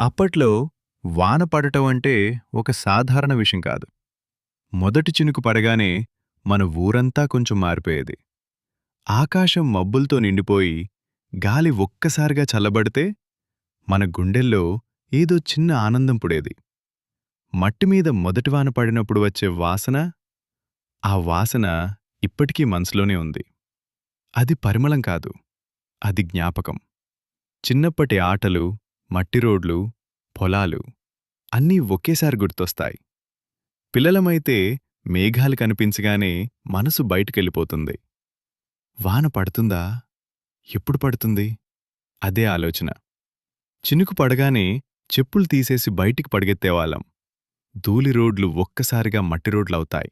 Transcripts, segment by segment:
అప్పట్లో వాన పడటం అంటే ఒక సాధారణ విషయం కాదు. మొదటి చినుకు పడగానే మన ఊరంతా కొంచెం మారిపోయేది. ఆకాశం మబ్బులతో నిండిపోయి గాలి ఒక్కసారిగా చల్లబడితే మన గుండెల్లో ఏదో చిన్న ఆనందం పుడేది. మట్టిమీద మొదటి వాన పడినప్పుడు వచ్చే వాసన ఆ వాసన ఇప్పటికీ మనసులోనే ఉంది. అది పరిమళం కాదు అది జ్ఞాపకం. చిన్నప్పటి ఆటలు మట్టి రోడ్లు పొలాలు అన్నీ ఒకేసారి గుర్తొస్తాయి. పిల్లలమైతే మేఘాలు కనిపించగానే మనసు బయటికెళ్ళిపోతుంది. వాన పడుతుందా? ఎప్పుడు పడుతుంది? అదే ఆలోచన. చినుకు పడగానే చెప్పులు తీసేసి బయటికి పడిగెత్తేవాళ్ళం. ధూళి రోడ్లు ఒక్కసారిగా మట్టి రోడ్లవుతాయి.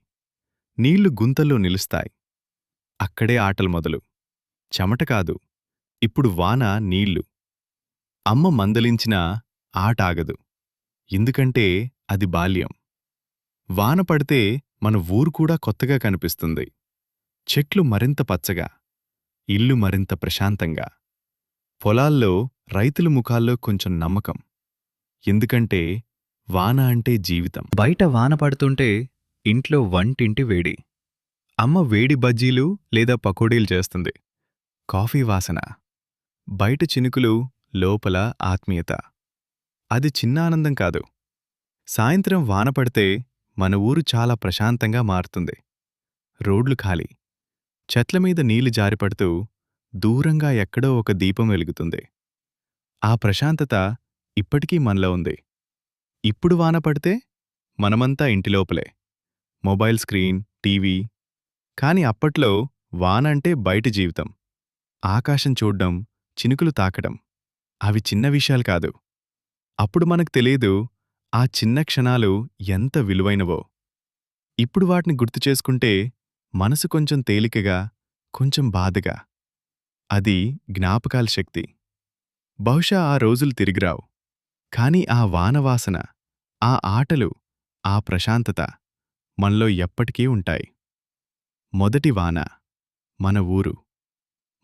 నీళ్ళు గుంతల్లో నిలుస్తాయి. అక్కడే ఆటలు మొదలు. చెమట కాదు. ఇప్పుడు వాన నీళ్ళు. అమ్మ మందలించినా ఆట ఆగదు. ఎందుకంటే అది బాల్యం. వాన పడితే మన ఊరు కూడా కొత్తగా కనిపిస్తుంది. చెట్లు మరింత పచ్చగా ఇల్లు మరింత ప్రశాంతంగా. పొలాల్లో రైతుల ముఖాల్లో కొంచెం నమ్మకం. ఎందుకంటే వాన అంటే జీవితం. బయట వాన పడుతుంటే ఇంట్లో వంటింటి వేడి. అమ్మ వేడి బజ్జీలు లేదా పకోడీలు చేస్తుంది. కాఫీ వాసన. బయట చినుకులు లోపల ఆత్మీయత. అది చిన్న ఆనందం కాదు. సాయంత్రం వాన పడితే మన ఊరు చాలా ప్రశాంతంగా మారుతుంది. రోడ్లు ఖాళీ. చెట్లమీద నీళ్ళు జారిపడుతూ దూరంగా ఎక్కడో ఒక దీపం వెలుగుతుంది. ఆ ప్రశాంతత ఇప్పటికీ మనలో ఉంది. ఇప్పుడు వాన పడితే మనమంతా ఇంటిలోపలే మొబైల్ స్క్రీన్ టీవీ. కాని అప్పట్లో వాన అంటే బయటి జీవితం. ఆకాశం చూడ్డం చినుకులు తాకడం. అవి చిన్న విషయాలు కాదు. అప్పుడు మనకు తెలియదు ఆ చిన్న క్షణాలు ఎంత విలువైనవో. ఇప్పుడు వాటిని గుర్తు చేసుకుంటే మనసు కొంచెం తేలికగా కొంచెం బాధగా. అది జ్ఞాపకాల శక్తి. బహుశా ఆ రోజులు తిరిగిరావు. కాని ఆ వానవాసన ఆ ఆటలు ఆ ప్రశాంతత మనలో ఎప్పటికీ ఉంటాయి. మొదటి వాన మన ఊరు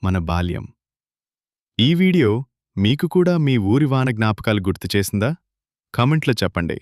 మన బాల్యం. ఈ వీడియో మీకు కూడా మీ ఊరి వాన జ్ఞాపకాలు గుర్తు చేసిందా? కామెంట్లో చెప్పండి.